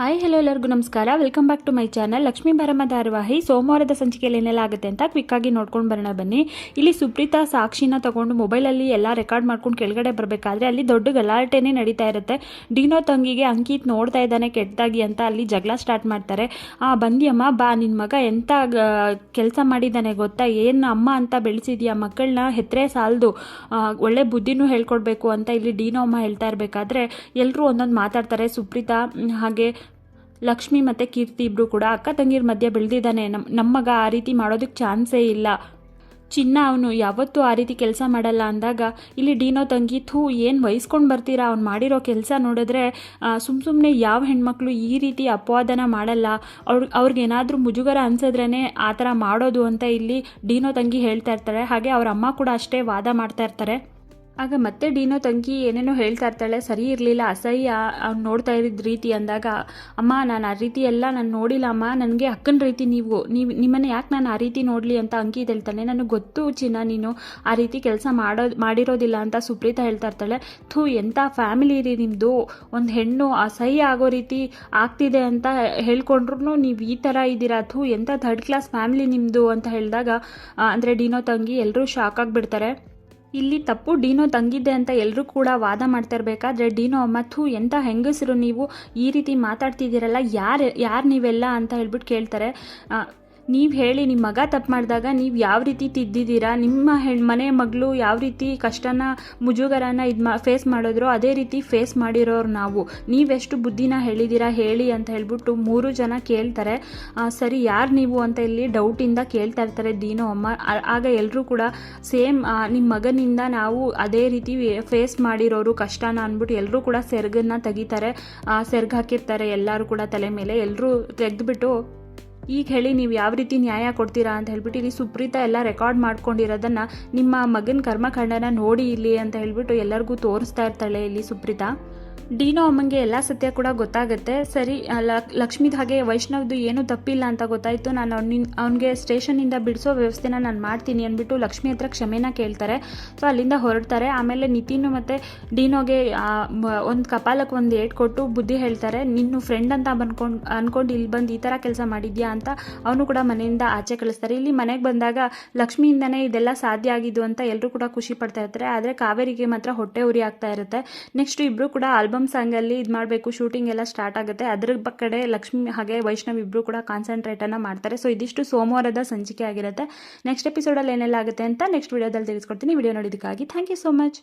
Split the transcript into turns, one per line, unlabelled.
Hi hello ಎಲ್ಲರಿಗೂ ನಮಸ್ಕಾರ. Welcome back to my channel Lakshmi Baramma ಧಾರವಾಹಿ ಸೋಮವಾರದ ಸಂಚಿಕೆಯಲ್ಲಿ ಏನೆಲ್ಲ ಆಗುತ್ತೆ ಅಂತ ಕ್ವಿಕ್ಕಾಗಿ ನೋಡ್ಕೊಂಡು ಬರೋಣ ಬನ್ನಿ. ಇಲ್ಲಿ ಸುಪ್ರೀತಾ ಸಾಕ್ಷಿನ ತಗೊಂಡು ಮೊಬೈಲಲ್ಲಿ ಎಲ್ಲ ರೆಕಾರ್ಡ್ ಮಾಡ್ಕೊಂಡು ಕೆಳಗಡೆ ಬರಬೇಕಾದ್ರೆ ಅಲ್ಲಿ ದೊಡ್ಡ ಗಲಾಟೆನೇ ನಡೀತಾ ಇರುತ್ತೆ. ಡಿನೋ ತಂಗಿಗೆ ಅಂಕಿತ್ ನೋಡ್ತಾ ಇದ್ದಾನೆ ಕೆಟ್ಟದಾಗಿ ಅಂತ ಅಲ್ಲಿ ಜಗಳ ಸ್ಟಾರ್ಟ್ ಮಾಡ್ತಾರೆ. ಆ, ಬಂದಿಯಮ್ಮ, ಬಾ ನಿನ್ನ ಮಗ ಎಂಥ ಕೆಲಸ ಮಾಡಿದ್ದಾನೆ ಗೊತ್ತಾ? ಏನು ಅಮ್ಮ ಅಂತ ಬೆಳೆಸಿದ್ಯಾ? ಮಕ್ಕಳನ್ನ ಹೆತ್ತರೆ ಸಾಲದು. ಒಳ್ಳೆ ಬುದ್ಧಿನೂ ಹೇಳ್ಕೊಡ್ಬೇಕು ಅಂತ ಇಲ್ಲಿ ಡಿನೋ ಅಮ್ಮ ಹೇಳ್ತಾ ಇರಬೇಕಾದ್ರೆ ಎಲ್ಲರೂ ಒಂದೊಂದು ಮಾತಾಡ್ತಾರೆ ಸುಪ್ರೀತಾ ಹಾಗೆ ಲಕ್ಷ್ಮಿ ಮತ್ತು ಕೀರ್ತಿ ಇಬ್ಬರು ಕೂಡ ಅಕ್ಕ ತಂಗಿರ ಮಧ್ಯೆ ಬೆಳೆದಿದ್ದಾನೆ. ನಮ್ಮ ನಮ್ಮ ಮಗ ಆ ರೀತಿ ಮಾಡೋದಕ್ಕೆ ಚಾನ್ಸೇ ಇಲ್ಲ. ಚಿನ್ನ ಅವನು ಯಾವತ್ತೂ ಆ ರೀತಿ ಕೆಲಸ ಮಾಡಲ್ಲ ಅಂದಾಗ, ಇಲ್ಲಿ ಡೀನೋ ತಂಗಿ, ಥೂ, ಏನು ವಹಿಸ್ಕೊಂಡು ಬರ್ತೀರಾ? ಅವ್ನು ಮಾಡಿರೋ ಕೆಲಸ ನೋಡಿದ್ರೆ ಸುಮ್ಮ ಸುಮ್ಮನೆ ಯಾವ ಹೆಣ್ಮಕ್ಳು ಈ ರೀತಿ ಅಪವಾದನ ಮಾಡಲ್ಲ, ಅವ್ರ ಅವ್ರಿಗೇನಾದರೂ ಮುಜುಗರ ಅನ್ಸಿದ್ರೇ ಆ ಥರ ಮಾಡೋದು ಅಂತ ಇಲ್ಲಿ ಡೀನೋ ತಂಗಿ ಹೇಳ್ತಾ ಇರ್ತಾರೆ. ಹಾಗೆ ಅವ್ರ ಅಮ್ಮ ಕೂಡ ಅಷ್ಟೇ ವಾದ ಮಾಡ್ತಾ ಇರ್ತಾರೆ. ಆಗ ಮತ್ತೆ ಡೀನೋ ತಂಗಿ ಏನೇನೋ ಹೇಳ್ತಾ ಇರ್ತಾಳೆ, ಸರಿ ಇರಲಿಲ್ಲ, ಅಸಹ್ಯ, ಅವ್ನು ನೋಡ್ತಾ ಇದ್ದ ರೀತಿ ಅಂದಾಗ, ಅಮ್ಮ, ನಾನು ಆ ರೀತಿ ಎಲ್ಲ ನಾನು ನೋಡಿಲ್ಲ ಅಮ್ಮ, ನನಗೆ ಅಕ್ಕನ ರೀತಿ ನೀವು ನೀವು, ನಿಮ್ಮನ್ನು ಯಾಕೆ ನಾನು ಆ ರೀತಿ ನೋಡಲಿ? ಅಂತ ಅಂಕಿತ್ ಹೇಳ್ತಾನೆ ನನಗೆ ಗೊತ್ತು ಚಿನ್ನ, ನೀನು ಆ ರೀತಿ ಕೆಲಸ ಮಾಡೋ, ಮಾಡಿರೋದಿಲ್ಲ ಅಂತ ಸುಪ್ರೀತಾ ಹೇಳ್ತಾ ಇರ್ತಾಳೆ. ಥೂ ಎಂಥ ಫ್ಯಾಮಿಲಿ ರೀ ನಿಮ್ಮದು ಒಂದು ಹೆಣ್ಣು ಅಸಹ್ಯ ಆಗೋ ರೀತಿ ಆಗ್ತಿದೆ ಅಂತ ಹೇಳ್ಕೊಂಡ್ರು ನೀವು ಈ ಥರ ಇದ್ದೀರಾ? ಥೂ ಎಂಥ ಥರ್ಡ್ ಕ್ಲಾಸ್ ಫ್ಯಾಮಿಲಿ ನಿಮ್ಮದು ಅಂತ ಹೇಳಿದಾಗ ಅಂದರೆ ಡಿನೋ ತಂಗಿ ಎಲ್ಲರೂ ಶಾಕ್ ಆಗಿಬಿಡ್ತಾರೆ. ಇಲ್ಲಿ ತಪ್ಪು ಡೀನೋ ತಂಗಿದ್ದೆ ಅಂತ ಎಲ್ಲರೂ ಕೂಡ ವಾದ ಮಾಡ್ತಾ ಇರಬೇಕಾದ್ರೆ ಡೀನೋ ಅಮ್ಮ, ಥೂ ಎಂಥ ಹೆಂಗಸರು ನೀವು? ಈ ರೀತಿ ಮಾತಾಡ್ತಿದ್ದೀರಲ್ಲ, ಯಾರು ಯಾರು ನೀವೆಲ್ಲ? ಅಂತ ಹೇಳ್ಬಿಟ್ಟು ಕೇಳ್ತಾರೆ. ನೀವು ಹೇಳಿ ನಿಮ್ಮ ಮಗ ತಪ್ಪು ಮಾಡಿದಾಗ ನೀವು ಯಾವ ರೀತಿ ತಿದ್ದಿದ್ದೀರಾ ನಿಮ್ಮ ಹೆಣ್ಣು ಮನೆ ಮಗಳು ಯಾವ ರೀತಿ ಕಷ್ಟನ, ಮುಜುಗರನ ಇದು ಮಾ ಫೇಸ್ ಮಾಡಿದ್ರು ಅದೇ ರೀತಿ ಫೇಸ್ ಮಾಡಿರೋರು ನಾವು. ನೀವೆಷ್ಟು ಬುದ್ಧಿನ ಹೇಳಿದ್ದೀರಾ ಹೇಳಿ ಅಂತ ಹೇಳ್ಬಿಟ್ಟು ಮೂರು ಜನ ಕೇಳ್ತಾರೆ. ಸರಿ, ಯಾರು ನೀವು ಅಂತ ಇಲ್ಲಿ ಡೌಟಿಂದ ಕೇಳ್ತಾ ಇರ್ತಾರೆ ದೀನೋ, ಅಮ್ಮ. ಆಗ ಎಲ್ಲರೂ ಕೂಡ ಸೇಮ್ ನಿಮ್ಮ ಮಗನಿಂದ ನಾವು ಅದೇ ರೀತಿ ಫೇಸ್ ಮಾಡಿರೋರು ಕಷ್ಟನ ಅಂದ್ಬಿಟ್ಟು ಎಲ್ಲರೂ ಕೂಡ ಸೆರ್ಗನ್ನ ತೆಗಿತಾರೆ. ಸೆರ್ಗ್ ಹಾಕಿರ್ತಾರೆ ಎಲ್ಲರೂ ಕೂಡ ತಲೆ ಮೇಲೆ. ಎಲ್ಲರೂ ತೆಗೆದ್ಬಿಟ್ಟು ಈಗ ಹೇಳಿ ನೀವು ಯಾವ ರೀತಿ ನ್ಯಾಯ ಕೊಡ್ತೀರಾ ಅಂತ ಹೇಳ್ಬಿಟ್ಟು ಇಲ್ಲಿ ಸುಪ್ರೀತಾ ಎಲ್ಲ ರೆಕಾರ್ಡ್ ಮಾಡ್ಕೊಂಡಿರೋದನ್ನ ನಿಮ್ಮ ಮಗನ ಕರ್ಮಕಾಂಡನ ನೋಡಿ ಇಲ್ಲಿ ಅಂತ ಹೇಳ್ಬಿಟ್ಟು ಎಲ್ಲರಿಗೂ ತೋರಿಸ್ತಾ ಇರ್ತಾಳೆ ಇಲ್ಲಿ ಸುಪ್ರೀತಾ. ಡೀನೋ ಅಮ್ಮಂಗೆ ಎಲ್ಲ ಸತ್ಯ ಕೂಡ ಗೊತ್ತಾಗುತ್ತೆ. ಸರಿ ಲಕ್ಷ್ಮಿದ್ ಹಾಗೆ ವೈಷ್ಣವ್ದು ಏನೂ ತಪ್ಪಿಲ್ಲ ಅಂತ ಗೊತ್ತಾಯಿತು. ನಾನು ಅವ್ನಿನ್ ಅವ್ನಿಗೆ ಸ್ಟೇಷನಿಂದ ಬಿಡಿಸೋ ವ್ಯವಸ್ಥೆನ ನಾನು ಮಾಡ್ತೀನಿ ಅಂದ್ಬಿಟ್ಟು ಲಕ್ಷ್ಮಿ ಹತ್ರ ಕ್ಷಮೆನ ಕೇಳ್ತಾರೆ. ಸೊ ಅಲ್ಲಿಂದ ಹೊರಡ್ತಾರೆ. ಆಮೇಲೆ ನಿತಿನ್ ಮತ್ತು ಡೀನೋಗೆ ಒಂದು ಕಪಾಲಕ್ಕೆ ಒಂದು ಏಟ್ ಕೊಟ್ಟು ಬುದ್ಧಿ ಹೇಳ್ತಾರೆ. ನಿನ್ನ ಫ್ರೆಂಡ್ ಅಂತ ಬಂದ್ಕೊಂಡು ಅಂದ್ಕೊಂಡು ಇಲ್ಲಿ ಬಂದು ಈ ಥರ ಕೆಲಸ ಮಾಡಿದ್ಯಾ? ಅಂತ ಅವನು ಕೂಡ ಮನೆಯಿಂದ ಆಚೆ ಕಳಿಸ್ತಾರೆ. ಇಲ್ಲಿ ಮನೆಗೆ ಬಂದಾಗ ಲಕ್ಷ್ಮಿಯಿಂದನೇ ಇದೆಲ್ಲ ಸಾಧ್ಯ ಆಗಿದ್ದು ಅಂತ ಎಲ್ಲರೂ ಕೂಡ ಖುಷಿ ಪಡ್ತಾ ಇರ್ತಾರೆ. ಆದರೆ ಕಾವೇರಿಗೆ ಮಾತ್ರ ಹೊಟ್ಟೆ ಉರಿ ಆಗ್ತಾ ಇರುತ್ತೆ. ನೆಕ್ಸ್ಟ್ ಇಬ್ಬರು ಕೂಡ ಆಲ್ಬಮ್ ಸಾಂಗಲ್ಲಿ ಇದು ಮಾಡಬೇಕು ಶೂಟಿಂಗ್ ಎಲ್ಲ ಸ್ಟಾರ್ಟ್ ಆಗುತ್ತೆ. ಅದ್ರ ಕಡೆ ಲಕ್ಷ್ಮಿ ಹಾಗೆ ವೈಷ್ಣವ್ ಇಬ್ಬರು ಕೂಡ ಅನ್ನ ಮಾಡ್ತಾರೆ. ಸೊ ಇದಿಷ್ಟು ಸೋಮವಾರದ ಸಂಚಿಕೆ ಆಗಿರುತ್ತೆ. ನೆಕ್ಸ್ಟ್ ಎಪಿಸೋಡ್ ಅಲ್ಲಿ ಏನೆಲ್ಲ ಆಗುತ್ತೆ ಅಂತ ನೆಕ್ಸ್ಟ್ ವಿಡಿಯೋದಲ್ಲಿ ತಿಳಿಸ್ಕೊಡ್ತೀನಿ. ವಿಡಿಯೋ ನೋಡಿದಕ್ಕಾಗಿ ಥ್ಯಾಂಕ್ ಯು ಸೋ ಮಚ್